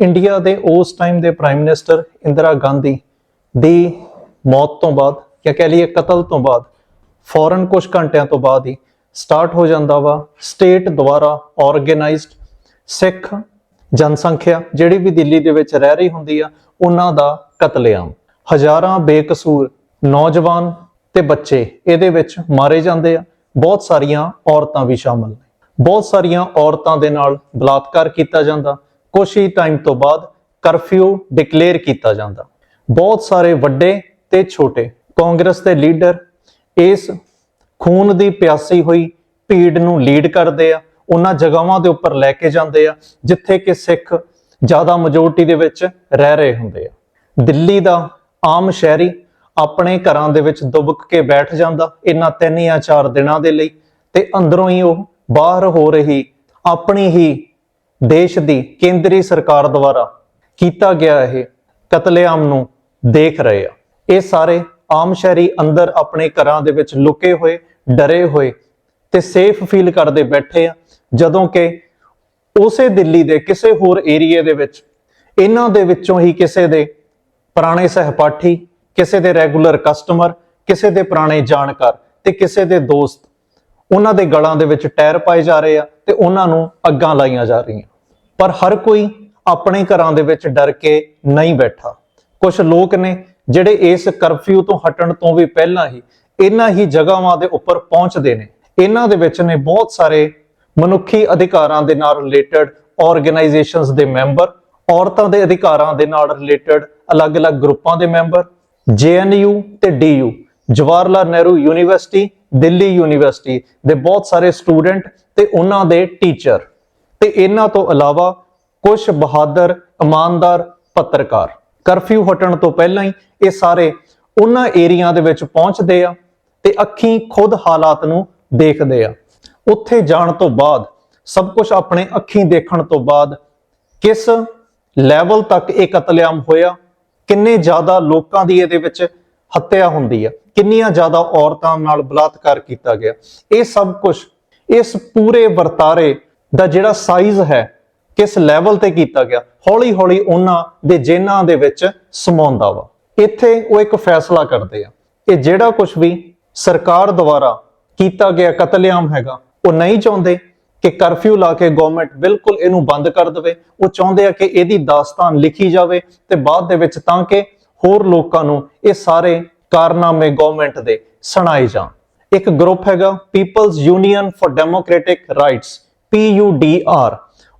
India ਦੇ ਉਸ time ਦੇ ਪ੍ਰਾਈਮ ਮਿਨਿਸਟਰ ਇੰਦਰਾ ਗਾਂਧੀ ਦੀ ਮੌਤ ਤੋਂ ਬਾਅਦ ਜਾਂ ਕਹਿ ਲਈਏ ਕਤਲ ਤੋਂ ਬਾਅਦ ਫੌਰਨ ਕੁਝ ਘੰਟਿਆਂ ਤੋਂ ਬਾਅਦ ਹੀ ਸਟਾਰਟ ਹੋ ਜਾਂਦਾ ਵਾ। ਸਟੇਟ ਦੁਆਰਾ ਆਰਗੇਨਾਈਜ਼ਡ ਸਿੱਖ ਜਨਸੰਖਿਆ ਜਿਹੜੀ ਵੀ ਦਿੱਲੀ ਦੇ ਵਿੱਚ ਰਹਿ ਰਹੀ ਹੁੰਦੀ ਆ, ਉਹਨਾਂ ਦਾ ਕਤਲੇਆਮ। ਹਜ਼ਾਰਾਂ ਬੇਕਸੂਰ ਨੌਜਵਾਨ ਤੇ ਬੱਚੇ ਇਹਦੇ ਵਿੱਚ ਮਾਰੇ ਜਾਂਦੇ ਆ। ਬਹੁਤ ਸਾਰੀਆਂ ਔਰਤਾਂ ਵੀ ਸ਼ਾਮਲ ਨੇ। ਬਹੁਤ ਸਾਰੀਆਂ ਔਰਤਾਂ ਦੇ ਨਾਲ ਬਲਾਤਕਾਰ ਕੀਤਾ ਜਾਂਦਾ। ਕੁਝ ਹੀ ਟਾਈਮ ਤੋਂ ਬਾਅਦ ਕਰਫਿਊ ਡਿਕਲੇਅਰ ਕੀਤਾ ਜਾਂਦਾ। ਬਹੁਤ ਸਾਰੇ ਵੱਡੇ ਤੇ ਛੋਟੇ ਕਾਂਗਰਸ ਦੇ ਲੀਡਰ ਇਸ ਖੂਨ ਦੀ ਪਿਆਸੀ ਹੋਈ ਭੀੜ ਨੂੰ ਲੀਡ ਕਰਦੇ ਆ। ਉਹਨਾਂ ਜਗ੍ਹਾਵਾਂ ਦੇ ਉੱਪਰ ਲੈ ਕੇ ਜਾਂਦੇ ਆ, ਜਿੱਥੇ ਕਿ ਸਿੱਖ ਜ਼ਿਆਦਾ ਮੈਜੋਰਟੀ ਦੇ ਵਿੱਚ ਰਹਿ ਰਹੇ ਹੁੰਦੇ ਆ। ਦਿੱਲੀ ਦਾ ਆਮ ਸ਼ਹਿਰੀ ਆਪਣੇ ਘਰਾਂ ਦੇ ਵਿੱਚ ਦੁਬਕ ਕੇ ਬੈਠ ਜਾਂਦਾ ਇਹਨਾਂ ਤਿੰਨ ਜਾਂ ਚਾਰ ਦਿਨਾਂ ਦੇ ਲਈ ਤੇ ਅੰਦਰੋਂ ਹੀ ਉਹ ਬਾਹਰ ਹੋ ਰਹੀ, ਆਪਣੀ ਹੀ ਦੇਸ਼ ਦੀ ਕੇਂਦਰੀ ਸਰਕਾਰ ਦੁਆਰਾ ਕੀਤਾ ਗਿਆ ਇਹ ਕਤਲੇਆਮ ਨੂੰ ਦੇਖ ਰਹੇ ਆ। ਇਹ ਸਾਰੇ ਆਮ ਸ਼ਹਿਰੀ ਅੰਦਰ ਆਪਣੇ ਘਰਾਂ ਦੇ ਵਿੱਚ ਲੁਕੇ ਹੋਏ, ਡਰੇ ਹੋਏ ਤੇ ਸੇਫ ਫੀਲ ਕਰਦੇ ਬੈਠੇ ਆ, ਜਦੋਂ ਕਿ ਉਸੇ ਦਿੱਲੀ ਦੇ ਕਿਸੇ ਹੋਰ ਏਰੀਏ ਦੇ ਵਿੱਚ, ਇਹਨਾਂ ਦੇ ਵਿੱਚੋਂ ਹੀ ਕਿਸੇ ਦੇ ਪੁਰਾਣੇ ਸਹਿਪਾਠੀ, ਕਿਸੇ ਦੇ ਰੈਗੂਲਰ ਕਸਟਮਰ ਕਿਸੇ ਦੇ ਪੁਰਾਣੇ ਜਾਣਕਾਰ ਤੇ ਕਿਸੇ ਦੇ ਦੋਸਤ ਉਹਨਾਂ ਦੇ ਗਲਾਂ ਦੇ ਵਿੱਚ ਟਾਇਰ ਪਾਏ ਜਾ ਰਹੇ ਆ ਤੇ ਉਹਨਾਂ ਨੂੰ ਅੱਗਾਂ ਲਾਈਆਂ ਜਾ ਰਹੀਆਂ। ਪਰ ਹਰ ਕੋਈ ਆਪਣੇ ਘਰਾਂ ਦੇ ਵਿੱਚ ਡਰ ਕੇ ਨਹੀਂ ਬੈਠਾ। ਕੁਝ ਲੋਕ ਨੇ ਜਿਹੜੇ ਇਸ ਕਰਫਿਊ ਤੋਂ ਹਟਣ ਤੋਂ ਵੀ ਪਹਿਲਾਂ ਹੀ ਇਹਨਾਂ ਹੀ ਜਗ੍ਹਾਵਾਂ ਦੇ ਉੱਪਰ ਪਹੁੰਚਦੇ ਨੇ। ਇਹਨਾਂ ਦੇ ਵਿੱਚ ਨੇ ਬਹੁਤ ਸਾਰੇ ਮਨੁੱਖੀ ਅਧਿਕਾਰਾਂ ਦੇ ਨਾਲ ਰਿਲੇਟਡ ਆਰਗੇਨਾਈਜੇਸ਼ਨਸ ਦੇ ਮੈਂਬਰ, ਔਰਤਾਂ ਦੇ ਅਧਿਕਾਰਾਂ ਦੇ ਨਾਲ ਰਿਲੇਟਡ ਅਲੱਗ-ਅਲੱਗ ਗਰੁੱਪਾਂ ਦੇ ਮੈਂਬਰ JNU ਤੇ DU Jawahar Lal Nehru university Delhi university ਦੇ ਬਹੁਤ ਸਾਰੇ ਸਟੂਡੈਂਟ ਤੇ ਉਹਨਾਂ ਦੇ ਟੀਚਰ। ਤੇ ਇਹਨਾਂ ਤੋਂ ਇਲਾਵਾ ਕੁਝ ਬਹਾਦਰ, ਇਮਾਨਦਾਰ ਪੱਤਰਕਾਰ। ਕਰਫਿਊ ਹਟਣ ਤੋਂ ਪਹਿਲਾਂ ਹੀ ਇਹ ਸਾਰੇ ਉਹਨਾਂ ਏਰੀਆ ਦੇ ਵਿੱਚ ਪਹੁੰਚਦੇ ਆ ਤੇ ਅੱਖੀਂ ਖੁਦ ਹਾਲਾਤ ਨੂੰ ਦੇਖਦੇ ਆ। ਉੱਥੇ ਜਾਣ ਤੋਂ ਬਾਅਦ, ਸਭ ਕੁਝ ਆਪਣੇ ਅੱਖੀਂ ਦੇਖਣ ਤੋਂ ਬਾਅਦ ਕਿਸ ਲੈਵਲ ਤੱਕ ਇਹ ਕਤਲੇਆਮ ਹੋਇਆ, ਕਿੰਨੇ ਜ਼ਿਆਦਾ ਲੋਕਾਂ ਦੀ ਇਹਦੇ ਵਿੱਚ ਹੱਤਿਆ ਹੁੰਦੀ ਆ। ਕਿੰਨੀਆਂ ਜ਼ਿਆਦਾ ਔਰਤਾਂ ਨਾਲ ਬਲਾਤਕਾਰ ਕੀਤਾ ਗਿਆ। ਇਹ ਸਭ ਕੁਝ ਇਸ ਪੂਰੇ ਵਰਤਾਰੇ ਦਾ ਜਿਹੜਾ ਸਾਈਜ਼ ਹੈ, ਕਿਸ ਲੈਵਲ ਤੇ ਕੀਤਾ ਗਿਆ ਹੌਲੀ ਹੌਲੀ ਉਹਨਾਂ ਦੇ ਜੇਨਾਂ ਦੇ ਵਿੱਚ ਸਮਾਉਂਦਾ ਵਾ। ਇੱਥੇ ਉਹ ਇੱਕ ਫੈਸਲਾ ਕਰਦੇ ਆ ਕਿ ਜਿਹੜਾ ਕੁਝ ਵੀ ਸਰਕਾਰ ਦੁਆਰਾ ਕੀਤਾ ਗਿਆ ਕਤਲੇਆਮ ਹੈਗਾ, ਉਹ ਨਹੀਂ ਚਾਹੁੰਦੇ ਕਿ ਕਰਫਿਊ ਲਾ ਕੇ ਗਵਰਨਮੈਂਟ ਬਿਲਕੁਲ ਇਹਨੂੰ ਬੰਦ ਕਰ ਦੇਵੇ। ਉਹ ਚਾਹੁੰਦੇ ਆ ਕਿ ਇਹਦੀ ਦਾਸਤਾਨ ਲਿਖੀ ਜਾਵੇ ਤੇ ਬਾਅਦ ਦੇ ਵਿੱਚ ਤਾਂ ਕਿ ਹੋਰ ਲੋਕਾਂ ਨੂੰ ਇਹ ਸਾਰੇ ਕਾਰਨਾਮੇ ਗਵਰਨਮੈਂਟ ਦੇ ਸੁਣਾਏ ਜਾਣ। ਇੱਕ ਗਰੁੱਪ ਹੈਗਾ people's union for democratic rights PUDR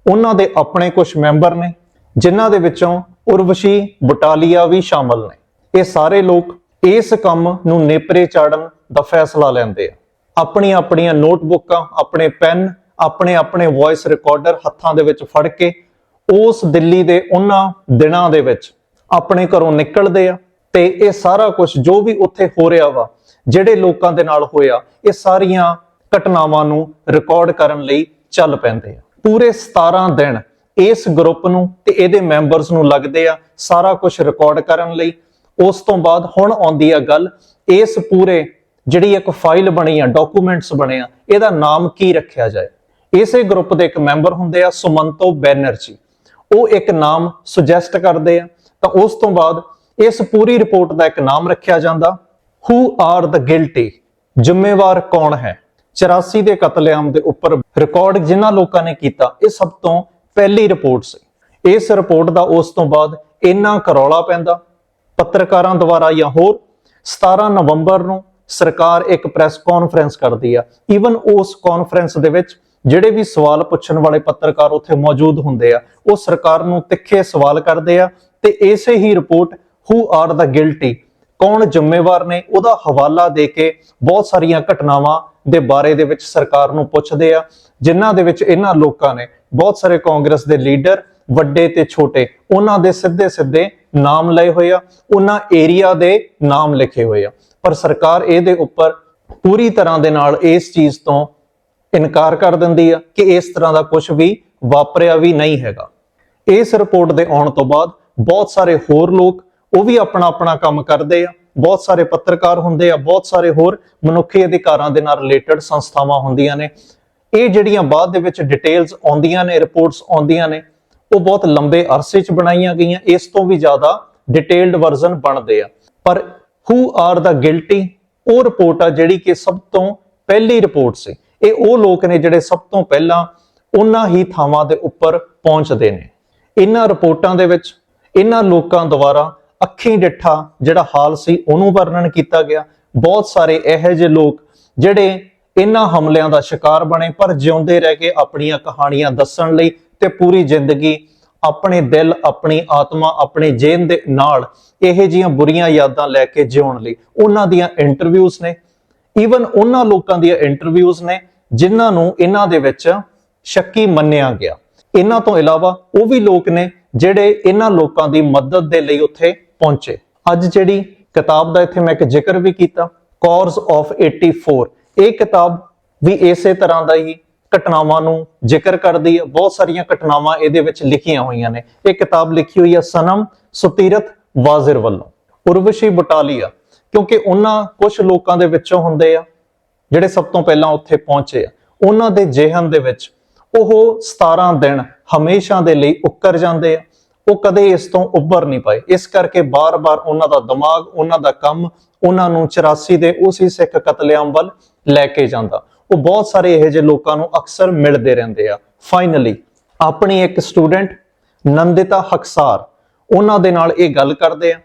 ਉਹਨਾਂ ਦੇ ਆਪਣੇ ਕੁਝ ਮੈਂਬਰ ਨੇ, ਜਿਨ੍ਹਾਂ ਦੇ ਵਿੱਚੋਂ ਉਰਵਸ਼ੀ ਬਟਾਲੀਆ ਵੀ ਸ਼ਾਮਲ ਨੇ। ਇਹ ਸਾਰੇ ਲੋਕ ਇਸ ਕੰਮ ਨੂੰ ਨੇਪਰੇ ਚਾੜਨ ਦਾ ਫੈਸਲਾ ਲੈਂਦੇ ਆ। ਆਪਣੀਆਂ ਆਪਣੀਆਂ ਨੋਟਬੁੱਕਾਂ, ਆਪਣੇ ਪੈਨ, ਆਪਣੇ ਆਪਣੇ ਵੌਇਸ ਰਿਕਾਰਡਰ ਹੱਥਾਂ ਦੇ ਵਿੱਚ ਫੜ ਕੇ ਉਸ ਦਿੱਲੀ ਦੇ ਉਹਨਾਂ ਦਿਨਾਂ ਦੇ ਵਿੱਚ ਆਪਣੇ ਘਰੋਂ ਨਿਕਲਦੇ ਆ ਤੇ ਇਹ ਸਾਰਾ ਕੁਝ ਜੋ ਵੀ ਉੱਥੇ ਹੋ ਰਿਹਾ ਵਾ, ਜਿਹੜੇ ਲੋਕਾਂ ਦੇ ਨਾਲ ਹੋਇਆ, ਇਹ ਸਾਰੀਆਂ ਘਟਨਾਵਾਂ ਨੂੰ ਰਿਕਾਰਡ ਕਰਨ ਲਈ ਚੱਲ ਪੈਂਦੇ ਆ। ਪੂਰੇ 17 ਦਿਨ ਇਸ ਗਰੁੱਪ ਨੂੰ ਤੇ ਇਹਦੇ ਮੈਂਬਰਸ ਨੂੰ ਲੱਗਦੇ ਆ ਸਾਰਾ ਕੁਝ ਰਿਕਾਰਡ ਕਰਨ ਲਈ। ਉਸ ਤੋਂ ਬਾਅਦ ਹੁਣ ਆਉਂਦੀ ਆ ਗੱਲ, ਇਸ ਪੂਰੇ ਜਿਹੜੀ ਇੱਕ ਫਾਈਲ ਬਣੀ ਆ ਡਾਕੂਮੈਂਟਸ ਬਣੇ ਆ, ਇਹਦਾ ਨਾਮ ਕੀ ਰੱਖਿਆ ਜਾਏ? ਇਸੇ ਗਰੁੱਪ ਦੇ ਇੱਕ ਮੈਂਬਰ ਹੁੰਦੇ ਆ ਸੁਮੰਤੋ ਬੈਨਰਜੀ। ਉਹ ਇੱਕ ਨਾਮ ਸੁਜੈਸਟ ਕਰਦੇ ਆ। ਤਾਂ ਉਸ ਤੋਂ ਬਾਅਦ ਇਸ ਪੂਰੀ ਰਿਪੋਰਟ ਦਾ ਇੱਕ ਨਾਮ ਰੱਖਿਆ ਜਾਂਦਾ ਹੂ ਆਰ ਦ ਗਿਲਟੀ ਜ਼ਿੰਮੇਵਾਰ ਕੌਣ ਹੈ? 84 ਦੇ ਕਤਲੇਆਮ ਦੇ ਉੱਪਰ ਰਿਕਾਰਡ ਜਿਨ੍ਹਾਂ ਲੋਕਾਂ ਨੇ ਕੀਤਾ, ਇਹ ਸਭ ਤੋਂ ਪਹਿਲੀ ਰਿਪੋਰਟ ਸੀ। ਇਸ ਰਿਪੋਰਟ ਦਾ ਉਸ ਤੋਂ ਬਾਅਦ ਇੰਨਾ ਕਰੌਲਾ ਪੈਂਦਾ, ਪੱਤਰਕਾਰਾਂ ਦੁਆਰਾ ਜਾਂ ਹੋਰ 17 ਨਵੰਬਰ ਨੂੰ ਸਰਕਾਰ ਇੱਕ ਪ੍ਰੈਸ ਕਾਨਫਰੰਸ ਕਰਦੀ ਆ। ਈਵਨ ਉਸ ਕਾਨਫਰੰਸ ਦੇ ਵਿੱਚ ਜਿਹੜੇ ਵੀ ਸਵਾਲ ਪੁੱਛਣ ਵਾਲੇ ਪੱਤਰਕਾਰ ਉੱਥੇ ਮੌਜੂਦ ਹੁੰਦੇ ਆ, ਉਹ ਸਰਕਾਰ ਨੂੰ ਤਿੱਖੇ ਸਵਾਲ ਕਰਦੇ ਆ ਤੇ ਇਸੇ ਹੀ report who are the guilty ਕੌਣ ਜ਼ਿੰਮੇਵਾਰ ਨੇ? ਉਹਦਾ ਹਵਾਲਾ ਦੇ ਕੇ ਬਹੁਤ ਸਾਰੀਆਂ ਘਟਨਾਵਾਂ ਦੇ ਬਾਰੇ ਦੇ ਵਿੱਚ ਸਰਕਾਰ ਨੂੰ ਪੁੱਛਦੇ ਆ, ਜਿਨ੍ਹਾਂ ਦੇ ਵਿੱਚ ਇਹਨਾਂ ਲੋਕਾਂ ਨੇ ਬਹੁਤ ਸਾਰੇ ਕਾਂਗਰਸ ਦੇ ਲੀਡਰ, ਵੱਡੇ ਤੇ ਛੋਟੇ, ਉਹਨਾਂ ਦੇ ਸਿੱਧੇ ਸਿੱਧੇ ਨਾਮ ਲਏ ਹੋਏ ਆ, ਉਹਨਾਂ ਏਰੀਆ ਦੇ ਨਾਮ ਲਿਖੇ ਹੋਏ ਆ। ਪਰ ਸਰਕਾਰ ਇਹਦੇ ਉੱਪਰ ਪੂਰੀ ਤਰ੍ਹਾਂ ਦੇ ਨਾਲ ਇਸ ਚੀਜ਼ ਤੋਂ ਇਨਕਾਰ ਕਰ ਦਿੰਦੀ ਆ ਕਿ ਇਸ ਤਰ੍ਹਾਂ ਦਾ ਕੁਝ ਵੀ ਵਾਪਰਿਆ ਵੀ ਨਹੀਂ ਹੈਗਾ। ਇਸ ਰਿਪੋਰਟ ਦੇ ਆਉਣ ਤੋਂ ਬਾਅਦ ਬਹੁਤ ਸਾਰੇ ਹੋਰ ਲੋਕ ਉਹ ਵੀ ਆਪਣਾ ਆਪਣਾ ਕੰਮ ਕਰਦੇ ਆ। ਬਹੁਤ ਸਾਰੇ ਪੱਤਰਕਾਰ ਹੁੰਦੇ ਆ, ਬਹੁਤ ਸਾਰੇ ਹੋਰ ਮਨੁੱਖੀ ਅਧਿਕਾਰਾਂ ਦੇ ਨਾਲ ਰਿਲੇਟਡ ਸੰਸਥਾਵਾਂ ਹੁੰਦੀਆਂ ਨੇ। ਇਹ ਜਿਹੜੀਆਂ ਬਾਅਦ ਦੇ ਵਿੱਚ ਡਿਟੇਲਸ ਆਉਂਦੀਆਂ ਨੇ ਰਿਪੋਰਟਸ ਆਉਂਦੀਆਂ ਨੇ, ਉਹ ਬਹੁਤ ਲੰਬੇ ਅਰਸੇ 'ਚ ਬਣਾਈਆਂ ਗਈਆਂ। ਇਸ ਤੋਂ ਵੀ ਜ਼ਿਆਦਾ ਡਿਟੇਲਡ ਵਰਜ਼ਨ ਬਣਦੇ ਆ। ਪਰ ਹੂ ਆਰ ਦਾ ਗਿਲਟੀ ਉਹ ਰਿਪੋਰਟ ਆ ਜਿਹੜੀ ਕਿ ਸਭ ਤੋਂ ਪਹਿਲੀ ਰਿਪੋਰਟ ਸੀ। ਇਹ ਉਹ ਲੋਕ ਨੇ ਜਿਹੜੇ ਸਭ ਤੋਂ ਪਹਿਲਾਂ ਉਹਨਾਂ ਹੀ ਥਾਵਾਂ ਦੇ ਉੱਪਰ ਪਹੁੰਚਦੇ ਨੇ। ਇਹਨਾਂ ਰਿਪੋਰਟਾਂ ਦੇ ਵਿੱਚ ਇਹਨਾਂ ਲੋਕਾਂ ਦੁਆਰਾ ਅੱਖੀਂ ਡਿੱਠਾ ਜਿਹੜਾ ਹਾਲ ਸੀ, ਉਹਨੂੰ ਵਰਣਨ ਕੀਤਾ ਗਿਆ। ਬਹੁਤ ਸਾਰੇ ਇਹੋ ਜਿਹੇ ਲੋਕ ਜਿਹੜੇ ਇਹਨਾਂ ਹਮਲਿਆਂ ਦਾ ਸ਼ਿਕਾਰ ਬਣੇ, ਪਰ ਜਿਉਂਦੇ ਰਹਿ ਕੇ ਆਪਣੀਆਂ ਕਹਾਣੀਆਂ ਦੱਸਣ ਲਈ ਤੇ ਪੂਰੀ ਜ਼ਿੰਦਗੀ ਆਪਣੇ ਦਿਲ, ਆਪਣੀ ਆਤਮਾ, ਆਪਣੇ ਜੇਨ ਦੇ ਨਾਲ ਇਹੋ ਜੀਆਂ ਬੁਰੀਆਂ ਯਾਦਾਂ ਲੈ ਕੇ ਜਿਉਣ ਲਈ। ਉਹਨਾਂ ਦੀਆਂ ਇੰਟਰਵਿਊਜ਼ ਨੇ। ਈਵਨ ਉਹਨਾਂ ਲੋਕਾਂ ਦੀਆਂ ਇੰਟਰਵਿਊਜ਼ ਨੇ, ਜਿਨ੍ਹਾਂ ਨੂੰ ਇਹਨਾਂ ਦੇ ਵਿੱਚ ਸ਼ੱਕੀ ਮੰਨਿਆ ਗਿਆ। ਇਹਨਾਂ ਤੋਂ ਇਲਾਵਾ ਉਹ ਵੀ ਲੋਕ ਨੇ ਜਿਹੜੇ ਇਹਨਾਂ ਲੋਕਾਂ ਦੀ ਮਦਦ ਦੇ ਲਈ ਉੱਥੇ ਪਹੁੰਚੇ। ਅੱਜ ਜਿਹੜੀ ਕਿਤਾਬ ਦਾ ਇੱਥੇ ਮੈਂ ਇੱਕ ਜ਼ਿਕਰ ਵੀ ਕੀਤਾ ਕੋਰਸ ਆਫ 84 ਇਹ ਕਿਤਾਬ ਵੀ ਇਸੇ ਤਰ੍ਹਾਂ ਦਾ ਹੀ ਘਟਨਾਵਾਂ ਨੂੰ ਜ਼ਿਕਰ ਕਰਦੀ ਹੈ। ਬਹੁਤ ਸਾਰੀਆਂ ਘਟਨਾਵਾਂ ਇਹਦੇ ਵਿੱਚ ਲਿਖੀਆਂ ਹੋਈਆਂ ਨੇ। ਇਹ ਕਿਤਾਬ ਲਿਖੀ ਹੋਈ ਹੈ ਸਨਮ ਸੁਤੀਰਤ ਵਾਜ਼ਿਰ ਵੱਲੋਂ, ਉਰਵਸ਼ੀ ਬਟਾਲੀਆ। ਕਿਉਂਕਿ ਉਹਨਾਂ ਕੁਝ ਲੋਕਾਂ ਦੇ ਵਿੱਚੋਂ ਹੁੰਦੇ ਆ, ਜਿਹੜੇ ਸਭ ਤੋਂ ਪਹਿਲਾਂ ਉੱਥੇ ਪਹੁੰਚੇ ਆ। ਉਹਨਾਂ ਦੇ ਜਿਹਨ ਦੇ ਵਿੱਚ ਉਹ 17 ਦਿਨ ਹਮੇਸ਼ਾ ਦੇ ਲਈ ਉੱਕਰ ਜਾਂਦੇ ਆ। ਉਹ ਕਦੇ ਇਸ ਤੋਂ ਉੱਭਰ ਨਹੀਂ ਪਾਏ। ਇਸ ਕਰਕੇ ਬਾਰ-ਬਾਰ ਉਹਨਾਂ ਦਾ ਦਿਮਾਗ, ਉਹਨਾਂ ਦਾ ਕੰਮ, ਉਹਨਾਂ ਨੂੰ 84 ਦੇ ਉਸੇ ਸਿੱਖ ਕਤਲੇਆਮ ਵੱਲ ਲੈ ਕੇ ਜਾਂਦਾ। ਉਹ ਬਹੁਤ ਸਾਰੇ ਇਹੋ ਜਿਹੇ ਲੋਕਾਂ ਨੂੰ ਅਕਸਰ ਮਿਲਦੇ ਰਹਿੰਦੇ ਆ। ਫਾਈਨਲੀ ਆਪਣੀ ਇੱਕ ਸਟੂਡੈਂਟ ਨੰਦਿਤਾ ਹਕਸਾਰ, ਉਹਨਾਂ ਦੇ ਨਾਲ ਇਹ ਗੱਲ ਕਰਦੇ ਆ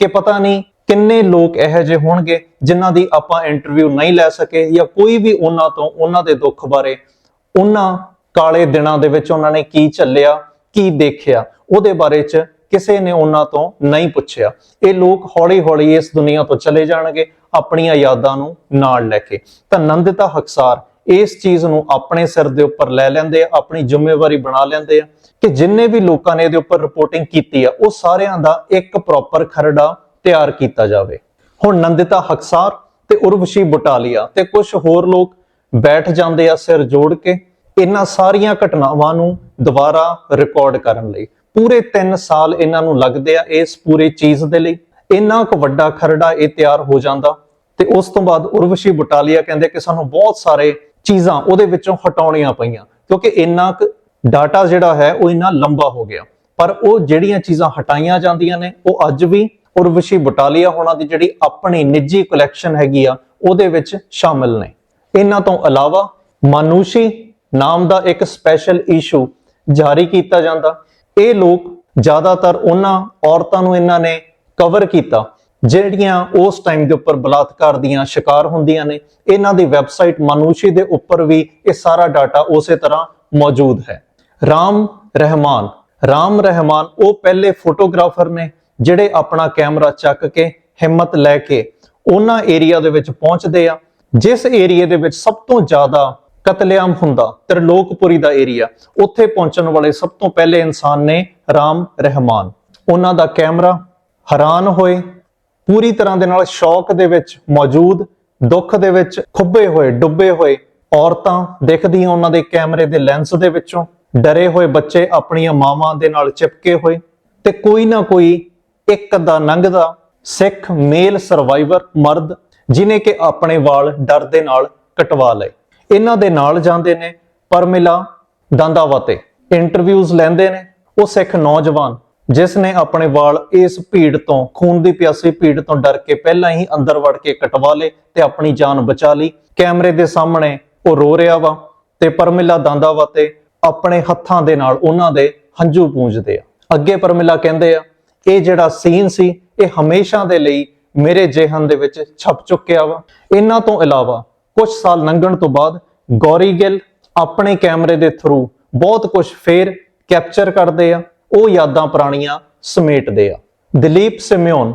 ਕਿ ਪਤਾ ਨਹੀਂ ਕਿੰਨੇ ਲੋਕ ਇਹੋ ਜਿਹੇ ਹੋਣਗੇ ਜਿਨ੍ਹਾਂ ਦੀ ਆਪਾਂ ਇੰਟਰਵਿਊ ਨਹੀਂ ਲੈ ਸਕੇ ਜਾਂ ਕੋਈ ਵੀ ਉਹਨਾਂ ਤੋਂ ਉਹਨਾਂ ਦੇ ਦੁੱਖ ਬਾਰੇ ਉਹਨਾਂ ਕਾਲੇ ਦਿਨਾਂ ਦੇ ਵਿੱਚ ਉਹਨਾਂ ਨੇ ਕੀ ਚੱਲਿਆ, ਕੀ ਦੇਖਿਆ, ਉਹਦੇ ਬਾਰੇ ਚ ਕਿਸੇ ਨੇ ਉਹਨਾਂ ਤੋਂ ਨਹੀਂ ਪੁੱਛਿਆ। ਇਹ ਲੋਕ ਹੌਲੀ-ਹੌਲੀ ਇਸ ਦੁਨੀਆ ਤੋਂ ਚਲੇ ਜਾਣਗੇ, ਆਪਣੀਆਂ ਯਾਦਾਂ ਨੂੰ ਨਾਲ ਲੈ ਕੇ। ਤਾਂ ਨੰਦਿਤਾ ਹਕਸਾਰ ਇਸ ਚੀਜ਼ ਨੂੰ ਆਪਣੇ ਸਿਰ ਦੇ ਉੱਪਰ ਲੈ ਲੈਂਦੇ ਆ, ਆਪਣੀ ਜ਼ਿੰਮੇਵਾਰੀ ਬਣਾ ਲੈਂਦੇ ਆ ਕਿ ਜਿੰਨੇ ਵੀ ਲੋਕਾਂ ਨੇ ਇਹਦੇ ਉੱਪਰ ਰਿਪੋਰਟਿੰਗ ਕੀਤੀ ਆ, ਉਹ ਸਾਰਿਆਂ ਦਾ ਇੱਕ ਪ੍ਰੋਪਰ ਖਰੜਾ ਤਿਆਰ ਕੀਤਾ ਜਾਵੇ। ਹੁਣ ਨੰਦਿਤਾ ਹਕਸਾਰ ਤੇ ਉਰਵਸ਼ੀ ਬਟਾਲੀਆ ਤੇ ਕੁਝ ਹੋਰ ਲੋਕ ਬੈਠ ਜਾਂਦੇ ਆ ਸਿਰ ਜੋੜ ਕੇ ਇਹਨਾਂ ਸਾਰੀਆਂ ਘਟਨਾਵਾਂ ਨੂੰ ਦੁਬਾਰਾ ਰਿਕਾਰਡ ਕਰਨ ਲਈ। ਪੂਰੇ 3 ਸਾਲ ਇਹਨਾਂ ਨੂੰ ਲੱਗਦੇ ਆ ਇਸ ਪੂਰੇ ਚੀਜ਼ ਦੇ ਲਈ। ਇੰਨਾ ਕੁ ਵੱਡਾ ਖਰੜਾ ਇਹ ਤਿਆਰ ਹੋ ਜਾਂਦਾ ਤੇ ਉਸ ਤੋਂ ਬਾਅਦ ਉਰਵਸ਼ੀ ਬਟਾਲੀਆ ਕਹਿੰਦੇ ਕਿ ਸਾਨੂੰ ਬਹੁਤ ਸਾਰੇ ਚੀਜ਼ਾਂ ਉਹਦੇ ਵਿੱਚੋਂ ਹਟਾਉਣੀਆਂ ਪਈਆਂ, ਕਿਉਂਕਿ ਇੰਨਾ ਕੁ ਡਾਟਾ ਜਿਹੜਾ ਹੈ ਉਹ ਇੰਨਾ ਲੰਬਾ ਹੋ ਗਿਆ। ਪਰ ਉਹ ਜਿਹੜੀਆਂ ਚੀਜ਼ਾਂ ਹਟਾਈਆਂ ਜਾਂਦੀਆਂ ਨੇ, ਉਹ ਅੱਜ ਵੀ ਉਰਵਸ਼ੀ ਬਟਾਲੀਆ ਹੋਣਾ ਦੀ ਜਿਹੜੀ ਆਪਣੀ ਨਿੱਜੀ ਕਲੈਕਸ਼ਨ ਹੈਗੀ ਆ, ਉਹਦੇ ਵਿੱਚ ਸ਼ਾਮਿਲ ਨੇ। ਇਹਨਾਂ ਤੋਂ ਇਲਾਵਾ ਮਾਨੂਸ਼ੀ ਨਾਮ ਦਾ ਇੱਕ ਸਪੈਸ਼ਲ ਇਸ਼ੂ ਜਾਰੀ ਕੀਤਾ ਜਾਂਦਾ। ਇਹ ਲੋਕ ਜ਼ਿਆਦਾਤਰ ਉਹਨਾਂ ਔਰਤਾਂ ਨੂੰ ਇਹਨਾਂ ਨੇ ਕਵਰ ਕੀਤਾ, ਜਿਹੜੀਆਂ ਉਸ ਟਾਈਮ ਦੇ ਉੱਪਰ ਬਲਾਤਕਾਰ ਦੀਆਂ ਸ਼ਿਕਾਰ ਹੁੰਦੀਆਂ ਨੇ। ਇਹਨਾਂ ਦੀ ਵੈਬਸਾਈਟ ਮਾਨੂਸ਼ੀ ਦੇ ਉੱਪਰ ਵੀ ਇਹ ਸਾਰਾ ਡਾਟਾ ਉਸੇ ਤਰ੍ਹਾਂ ਮੌਜੂਦ ਹੈ। ਰਾਮ ਰਹਿਮਾਨ ਰਾਮ ਰਹਿਮਾਨ ਉਹ ਪਹਿਲੇ ਫੋਟੋਗ੍ਰਾਫਰ ਨੇ, ਜਿਹੜੇ ਆਪਣਾ ਕੈਮਰਾ ਚੱਕ ਕੇ, ਹਿੰਮਤ ਲੈ ਕੇ ਉਹਨਾਂ ਏਰੀਆ ਦੇ ਵਿੱਚ ਪਹੁੰਚਦੇ ਆ। ਜਿਸ ਏਰੀਆ ਦੇ ਵਿੱਚ ਸਭ ਤੋਂ ਜ਼ਿਆਦਾ ਕਤਲੇਆਮ ਹੁੰਦਾ, ਤ੍ਰਿਲੋਕਪੁਰੀ ਦਾ ਏਰੀਆ ਉੱਥੇ ਪਹੁੰਚਣ ਵਾਲੇ ਸਭ ਤੋਂ ਪਹਿਲੇ ਇਨਸਾਨ ਨੇ ਰਾਮ ਰਹਿਮਾਨ। ਉਹਨਾਂ ਦਾ ਕੈਮਰਾ ਹੈਰਾਨ ਹੋਏ, ਪੂਰੀ ਤਰ੍ਹਾਂ ਦੇ ਨਾਲ ਸ਼ੌਕ ਦੇ ਵਿੱਚ ਮੌਜੂਦ, ਦੁੱਖ ਦੇ ਵਿੱਚ ਖੁੱਬੇ ਹੋਏ, ਡੁੱਬੇ ਹੋਏ। ਔਰਤਾਂ ਦਿਖਦੀਆਂ ਉਹਨਾਂ ਦੇ ਕੈਮਰੇ ਦੇ ਲੈਂਸ ਦੇ ਵਿੱਚੋਂ, ਡਰੇ ਹੋਏ ਬੱਚੇ ਆਪਣੀਆਂ ਮਾਵਾਂ ਦੇ ਨਾਲ ਚਿਪਕੇ ਹੋਏ ਤੇ ਕੋਈ ਨਾ ਕੋਈ ਇੱਕ ਦਾ ਲੰਘਦਾ ਸਿੱਖ ਮੇਲ ਸਰਵਾਈਵਰ ਮਰਦ, ਜਿਨੇ ਕਿ ਆਪਣੇ ਵਾਲ ਡਰ ਦੇ ਨਾਲ ਕਟਵਾ ਲਏ। ਇਹਨਾਂ ਦੇ ਨਾਲ ਜਾਂਦੇ ਨੇ, ਪਰਮਿਲਾ, ਦੰਦਾਵਤੇ ਇੰਟਰਵਿਊਜ਼ ਲੈਂਦੇ ਨੇ, ਉਹ ਸਿੱਖ ਨੌਜਵਾਨ, ਜਿਸ ਨੇ ਆਪਣੇ ਵਾਲ ਇਸ ਭੀੜ ਤੋਂ, ਖੂਨ ਦੀ ਪਿਆਸੀ ਭੀੜ ਤੋਂ ਡਰ ਕੇ ਪਹਿਲਾਂ ਹੀ ਅੰਦਰ ਵੜ ਕੇ ਕਟਵਾ ਲਏ ਤੇ ਆਪਣੀ ਜਾਨ ਬਚਾ ਲਈ। ਕੈਮਰੇ ਦੇ ਸਾਹਮਣੇ ਉਹ ਰੋ ਰਿਹਾ ਵਾ ਤੇ ਪਰਮਿਲਾ, ਦੰਦਾਵਤੇ ਆਪਣੇ ਹੱਥਾਂ ਦੇ ਨਾਲ ਉਹਨਾਂ ਦੇ ਹੰਝੂ ਪੂੰਝਦੇ ਆ। ਅੱਗੇ ਪਰਮਿਲਾ ਕਹਿੰਦੇ ਆ, ਇਹ ਜਿਹੜਾ ਸੀਨ ਸੀ, ਇਹ ਹਮੇਸ਼ਾ ਦੇ ਲਈ ਮੇਰੇ ਜਿਹਨ ਦੇ ਵਿੱਚ ਛਪ ਚੁੱਕਿਆ ਵਾ। ਇਹਨਾਂ ਤੋਂ ਇਲਾਵਾ ਕੁਝ ਸਾਲ ਲੰਘਣ ਤੋਂ ਬਾਅਦ ਗੌਰੀ ਗਿੱਲ ਆਪਣੇ ਕੈਮਰੇ ਦੇ ਥਰੂ ਬਹੁਤ ਕੁਝ ਫੇਰ ਕੈਪਚਰ ਕਰਦੇ ਆ, ਉਹ ਯਾਦਾਂ ਪੁਰਾਣੀਆਂ ਸਮੇਟਦੇ ਆ। ਦਲੀਪ ਸਿਮਿਓਨ,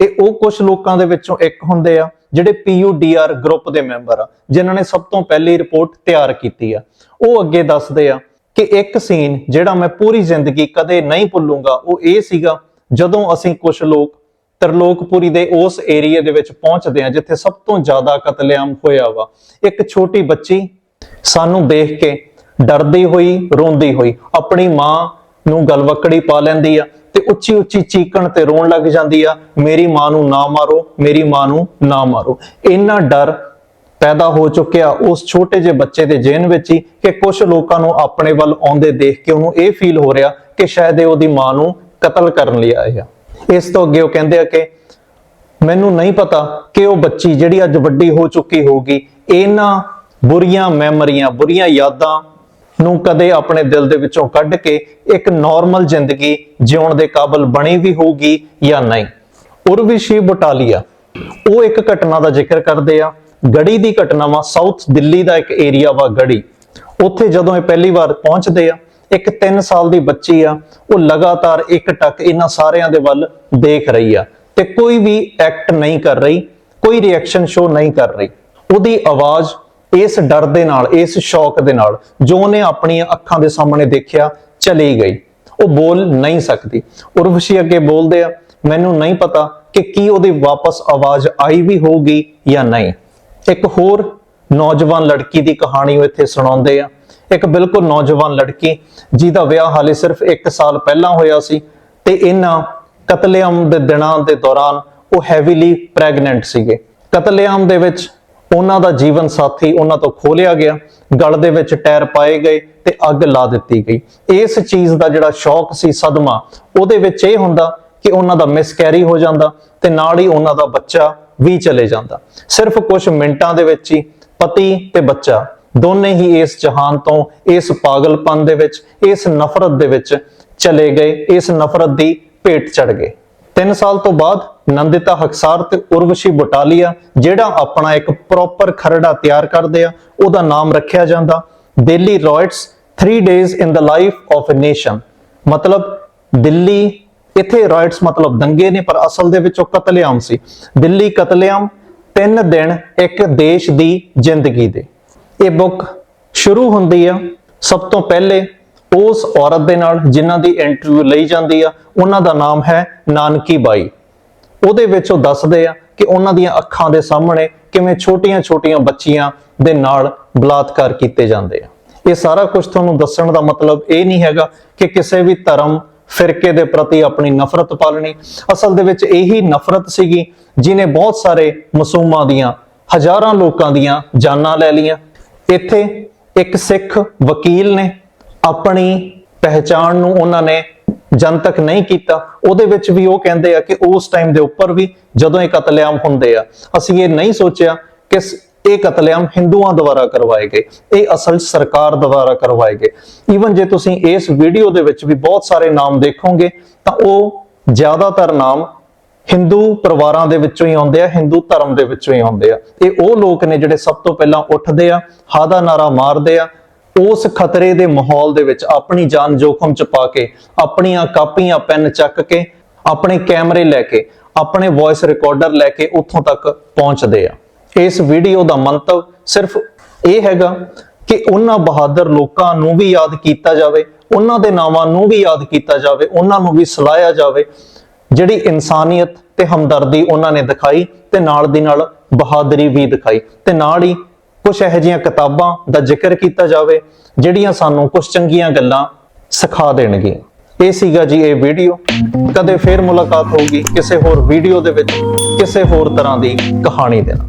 ਇਹ ਉਹ ਕੁਝ ਲੋਕਾਂ ਦੇ ਵਿੱਚੋਂ ਇੱਕ ਹੁੰਦੇ ਆ, ਜਿਹੜੇ PUDR ਗਰੁੱਪ ਦੇ ਮੈਂਬਰ ਆ, ਜਿਨ੍ਹਾਂ ਨੇ ਸਭ ਤੋਂ ਪਹਿਲੀ ਰਿਪੋਰਟ ਤਿਆਰ ਕੀਤੀ ਆ। ਉਹ ਅੱਗੇ ਦੱਸਦੇ ਆ ਕਿ ਇੱਕ ਸੀਨ ਜਿਹੜਾ ਮੈਂ ਪੂਰੀ ਜ਼ਿੰਦਗੀ ਕਦੇ ਨਹੀਂ ਭੁੱਲੂੰਗਾ, ਉਹ ਇਹ ਸੀਗਾ ਜਦੋਂ ਅਸੀਂ ਕੁਝ ਲੋਕ ਤਰਲੋਕਪੁਰੀ ਦੇ ਉਸ ਏਰੀਆ ਦੇ ਵਿੱਚ ਪਹੁੰਚਦੇ ਆ ਜਿੱਥੇ ਸਭ ਤੋਂ ਜ਼ਿਆਦਾ ਕਤਲੇਆਮ ਹੋਇਆ ਵਾ। ਇੱਕ ਛੋਟੀ ਬੱਚੀ ਸਾਨੂੰ ਦੇਖ ਕੇ ਡਰਦੀ ਹੋਈ, ਰੋਂਦੀ ਹੋਈ, ਆਪਣੀ ਮਾਂ ਨੂੰ ਗਲਵੱਕੜੀ ਪਾ ਲੈਂਦੀ ਆ ਤੇ ਉੱਚੀ ਉੱਚੀ ਚੀਕਣ ਤੇ ਰੋਣ ਲੱਗ ਜਾਂਦੀ ਆ, ਮੇਰੀ ਮਾਂ ਨੂੰ ਨਾ ਮਾਰੋ, ਮੇਰੀ ਮਾਂ ਨੂੰ ਨਾ ਮਾਰੋ। ਇੰਨਾ ਡਰ ਪੈਦਾ ਹੋ ਚੁੱਕਿਆ ਉਸ ਛੋਟੇ ਜਿਹੇ ਬੱਚੇ ਦੇ ਜੇਨ ਵਿੱਚ ਹੀ ਕਿ ਕੁਝ ਲੋਕਾਂ ਨੂੰ ਆਪਣੇ ਵੱਲ ਆਉਂਦੇ ਦੇਖ ਕੇ ਉਹਨੂੰ ਇਹ ਫੀਲ ਹੋ ਰਿਹਾ ਕਿ ਸ਼ਾਇਦ ਇਹ ਉਹਦੀ ਮਾਂ ਨੂੰ ਕਤਲ ਕਰਨ ਲਈ ਆਏ ਆ। ਇਸ ਤੋਂ ਅੱਗੇ ਉਹ ਕਹਿੰਦੇ ਆ ਕਿ ਮੈਨੂੰ ਨਹੀਂ ਪਤਾ ਕਿ ਉਹ ਬੱਚੀ ਜਿਹੜੀ ਅੱਜ ਵੱਡੀ ਹੋ ਚੁੱਕੀ ਹੋਊਗੀ, ਇਹਨਾਂ ਬੁਰੀਆਂ ਮੈਮਰੀਆਂ, ਬੁਰੀਆਂ ਯਾਦਾਂ ਨੂੰ ਕਦੇ ਆਪਣੇ ਦਿਲ ਦੇ ਵਿੱਚੋਂ ਕੱਢ ਕੇ ਇੱਕ ਨਾਰਮਲ ਜ਼ਿੰਦਗੀ ਜਿਉਣ ਦੇ ਕਾਬਿਲ ਬਣੀ ਵੀ ਹੋਊਗੀ ਜਾਂ ਨਹੀਂ। ਉਰਵਿਸ਼ੀ ਬਟਾਲੀਆ, ਉਹ ਇੱਕ ਘਟਨਾ ਦਾ ਜ਼ਿਕਰ ਕਰਦੇ ਆ। ਗੜੀ ਦੀ ਘਟਨਾ ਵਾ ਸਾਊਥ ਦਿੱਲੀ ਦਾ ਇੱਕ ਏਰੀਆ ਵਾ ਗੜੀ। ਉੱਥੇ ਜਦੋਂ ਇਹ ਪਹਿਲੀ ਵਾਰ ਪਹੁੰਚਦੇ ਆ ਇੱਕ 3 ਸਾਲ ਦੀ ਬੱਚੀ ਆ, ਉਹ ਲਗਾਤਾਰ ਇੱਕ ਟੱਕ ਇਹਨਾਂ ਸਾਰਿਆਂ ਦੇ ਵੱਲ ਦੇਖ ਰਹੀ ਆ ਤੇ ਕੋਈ ਵੀ ਐਕਟ ਨਹੀਂ ਕਰ ਰਹੀ, ਕੋਈ ਰਿਐਕਸ਼ਨ ਸ਼ੋ ਨਹੀਂ ਕਰ ਰਹੀ। ਉਹਦੀ ਆਵਾਜ਼ ਇਸ ਡਰ ਦੇ ਨਾਲ, ਇਸ ਸ਼ੌਕ ਦੇ ਨਾਲ, ਜੋ ਉਹਨੇ ਆਪਣੀਆਂ ਅੱਖਾਂ ਦੇ ਸਾਹਮਣੇ ਦੇਖਿਆ, ਚਲੀ ਗਈ। ਉਹ ਬੋਲ ਨਹੀਂ ਸਕਦੀ। ਉਰਵਸ਼ੀ ਅੱਗੇ ਬੋਲਦੇ ਆ, ਮੈਨੂੰ ਨਹੀਂ ਪਤਾ ਕਿ ਕੀ ਉਹਦੀ ਵਾਪਸ ਆਵਾਜ਼ ਆਈ ਵੀ ਹੋਊਗੀ ਜਾਂ ਨਹੀਂ। ਇੱਕ ਹੋਰ ਨੌਜਵਾਨ ਲੜਕੀ ਦੀ ਕਹਾਣੀ ਉਹ ਇੱਥੇ ਸੁਣਾਉਂਦੇ ਆ। ਇੱਕ ਬਿਲਕੁਲ ਨੌਜਵਾਨ ਲੜਕੀ, ਜਿਹਦਾ ਵਿਆਹ ਹਾਲੇ ਸਿਰਫ 1 ਸਾਲ ਪਹਿਲਾਂ ਹੋਇਆ ਸੀ ਤੇ ਇਹਨਾਂ ਕਤਲੇਆਮ ਦੇ ਦਿਨਾਂ ਦੇ ਦੌਰਾਨ ਉਹ ਹੈਵੀਲੀ ਪ੍ਰੈਗਨੈਂਟ ਸੀਗੇ। ਕਤਲੇਆਮ ਦੇ ਵਿੱਚ ਉਹਨਾਂ ਦਾ ਜੀਵਨ ਸਾਥੀ ਉਹਨਾਂ ਤੋਂ ਖੋਲਿਆ ਗਿਆ, ਗਲ ਦੇ ਵਿੱਚ ਟਾਇਰ ਪਾਏ ਗਏ ਤੇ ਅੱਗ ਲਾ ਦਿੱਤੀ ਗਈ। ਇਸ ਚੀਜ਼ ਦਾ ਜਿਹੜਾ ਸ਼ੌਕ ਸੀ ਸਦਮਾ, ਉਹਦੇ ਵਿੱਚ ਇਹ ਹੁੰਦਾ ਕਿ ਉਹਨਾਂ ਦਾ ਮਿਸਕੈਰੀ ਹੋ ਜਾਂਦਾ ਤੇ ਨਾਲ ਹੀ ਉਹਨਾਂ ਦਾ ਬੱਚਾ ਵੀ ਚਲੇ ਜਾਂਦਾ। ਸਿਰਫ ਕੁਝ ਮਿੰਟਾਂ ਦੇ ਵਿੱਚ ਹੀ ਪਤੀ ਤੇ ਬੱਚਾ ਦੋਨੇ ਹੀ ਇਸ ਜਹਾਨ ਤੋਂ, ਇਸ ਪਾਗਲਪਨ ਦੇ ਵਿੱਚ, ਇਸ ਨਫ਼ਰਤ ਦੇ ਵਿੱਚ ਚਲੇ ਗਏ, ਇਸ ਨਫ਼ਰਤ ਦੀ ਭੇਟ ਚੜ ਗਏ। 3 ਸਾਲ ਤੋਂ ਬਾਅਦ ਨੰਦਿਤਾ ਹਕਸਾਰ ਤੇ ਉਰਵਸ਼ੀ ਬਟਾਲੀਆ, ਜਿਹੜਾ ਆਪਣਾ ਇੱਕ ਪ੍ਰੋਪਰ ਖਰੜਾ ਤਿਆਰ ਕਰਦੇ ਆ, ਉਹਦਾ ਨਾਮ ਰੱਖਿਆ ਜਾਂਦਾ। Delhi riots 3 days in the life of a nation ਮਤਲਬ ਦਿੱਲੀ, ਇੱਥੇ ਰਾਈਟਸ ਮਤਲਬ ਦੰਗੇ ਨੇ, ਪਰ ਅਸਲ ਦੇ ਵਿੱਚ ਉਹ ਕਤਲੇਆਮ ਸੀ। ਦਿੱਲੀ ਕਤਲੇਆਮ 3 ਦਿਨ ਇੱਕ ਦੇਸ਼ ਦੀ ਜ਼ਿੰਦਗੀ ਦੇ। ਇਹ ਬੁੱਕ ਸ਼ੁਰੂ ਹੁੰਦੀ ਆ ਸਭ ਤੋਂ ਪਹਿਲੇ ਉਸ ਔਰਤ ਦੇ ਨਾਲ ਜਿਨ੍ਹਾਂ ਦੀ ਇੰਟਰਵਿਊ ਲਈ ਜਾਂਦੀ ਆ, ਉਹਨਾਂ ਦਾ ਨਾਮ ਹੈ ਨਾਨਕੀ ਬਾਈ। ਉਹਦੇ ਵਿੱਚ ਉਹ ਦੱਸਦੇ ਆ ਕਿ ਉਹਨਾਂ ਦੀਆਂ ਅੱਖਾਂ ਦੇ ਸਾਹਮਣੇ ਕਿਵੇਂ ਛੋਟੀਆਂ-ਛੋਟੀਆਂ ਬੱਚੀਆਂ ਦੇ ਨਾਲ ਬਲਾਤਕਾਰ ਕੀਤੇ ਜਾਂਦੇ ਆ। ਇਹ ਸਾਰਾ ਕੁਝ ਤੁਹਾਨੂੰ ਦੱਸਣ ਦਾ ਮਤਲਬ ਇਹ ਨਹੀਂ ਹੈਗਾ ਕਿ ਕਿਸੇ ਵੀ ਧਰਮ ਫਿਰਕੇ ਦੇ ਪ੍ਰਤੀ ਆਪਣੀ ਨਫ਼ਰਤ ਪਾਲਣੀ। ਅਸਲ ਦੇ ਵਿੱਚ ਇਹੀ ਨਫ਼ਰਤ ਸੀਗੀ ਜਿਨੇ ਬਹੁਤ ਸਾਰੇ ਮਾਸੂਮਾਂ ਦੀਆਂ, ਹਜ਼ਾਰਾਂ ਲੋਕਾਂ ਦੀਆਂ ਜਾਨਾਂ ਲੈ ਲਈਆਂ। ਇੱਥੇ ਇੱਕ ਸਿੱਖ ਵਕੀਲ ਨੇ ਆਪਣੀ ਪਹਿਚਾਣ ਨੂੰ ਉਹਨਾਂ ਨੇ ਜਨਤਕ ਨਹੀਂ ਕੀਤਾ। ਉਹਦੇ ਵਿੱਚ ਵੀ ਉਹ ਕਹਿੰਦੇ ਆ ਕਿ ਉਸ ਟਾਈਮ ਦੇ ਉੱਪਰ ਵੀ ਜਦੋਂ ਇਹ ਕਤਲੇਆਮ ਹੁੰਦੇ ਆ, ਅਸੀਂ ਇਹ ਨਹੀਂ ਸੋਚਿਆ ਕਿ ਇਹ ਕਤਲੇਆਮ ਹਿੰਦੂਆਂ ਦੁਆਰਾ ਕਰਵਾਏ ਗਏ, ਇਹ ਅਸਲ ਸਰਕਾਰ ਦੁਆਰਾ ਕਰਵਾਏ ਗਏ। ਈਵਨ ਜੇ ਤੁਸੀਂ ਇਸ ਵੀਡੀਓ ਦੇ ਵਿੱਚ ਵੀ ਬਹੁਤ ਸਾਰੇ ਨਾਮ ਦੇਖੋਗੇ, ਤਾਂ ਉਹ ਜ਼ਿਆਦਾਤਰ ਨਾਮ ਹਿੰਦੂ ਪਰਿਵਾਰਾਂ ਦੇ ਵਿੱਚੋਂ ਹੀ ਆਉਂਦੇ ਆ, ਹਿੰਦੂ ਧਰਮ ਦੇ ਵਿੱਚੋਂ ਹੀ ਆਉਂਦੇ ਆ। ਇਹ ਉਹ ਲੋਕ ਨੇ ਜਿਹੜੇ ਸਭ ਤੋਂ ਪਹਿਲਾਂ ਉੱਠਦੇ ਆ, ਹਾਦਾ ਨਾਰਾ ਮਾਰਦੇ ਆ, ਉਸ ਖਤਰੇ ਦੇ ਮਾਹੌਲ ਦੇ ਵਿੱਚ ਆਪਣੀ ਜਾਨ ਜੋਖਮ ਚ ਪਾ ਕੇ, ਆਪਣੀਆਂ ਕਾਪੀਆਂ, ਪੈਨ ਚੱਕ ਕੇ, ਆਪਣੇ ਕੈਮਰੇ ਲੈ ਕੇ, ਆਪਣੇ ਵੌਇਸ ਰਿਕਾਰਡਰ ਲੈ ਕੇ ਉੱਥੋਂ ਤੱਕ ਪਹੁੰਚਦੇ ਆ। ਇਸ ਵੀਡੀਓ ਦਾ ਮੰਤਵ ਸਿਰਫ ਇਹ ਹੈਗਾ ਕਿ ਉਹਨਾਂ ਬਹਾਦਰ ਲੋਕਾਂ ਨੂੰ ਵੀ ਯਾਦ ਕੀਤਾ ਜਾਵੇ, ਉਹਨਾਂ ਦੇ ਨਾਵਾਂ ਨੂੰ ਵੀ ਯਾਦ ਕੀਤਾ ਜਾਵੇ, ਉਹਨਾਂ ਨੂੰ ਵੀ ਸਲਾਹਿਆ ਜਾਵੇ ਜਿਹੜੀ ਇਨਸਾਨੀਅਤ ਤੇ ਹਮਦਰਦੀ ਉਹਨਾਂ ਨੇ ਦਿਖਾਈ ਤੇ ਨਾਲ ਦੀ ਨਾਲ ਬਹਾਦਰੀ ਵੀ ਦਿਖਾਈ ਤੇ ਨਾਲ ਹੀ ਕੁਝ ਇਹੋ ਜਿਹੀਆਂ ਕਿਤਾਬਾਂ ਦਾ ਜ਼ਿਕਰ ਕੀਤਾ ਜਾਵੇ, ਜਿਹੜੀਆਂ ਸਾਨੂੰ ਕੁਝ ਚੰਗੀਆਂ ਗੱਲਾਂ ਸਿਖਾ ਦੇਣਗੀਆਂ। ਇਹ ਸੀਗਾ ਜੀ ਇਹ ਵੀਡੀਓ। ਕਦੇ ਫੇਰ ਮੁਲਾਕਾਤ ਹੋਊਗੀ ਕਿਸੇ ਹੋਰ ਵੀਡੀਓ ਦੇ ਵਿੱਚ ਕਿਸੇ ਹੋਰ ਤਰ੍ਹਾਂ ਦੀ ਕਹਾਣੀ ਦੇ ਨਾਲ।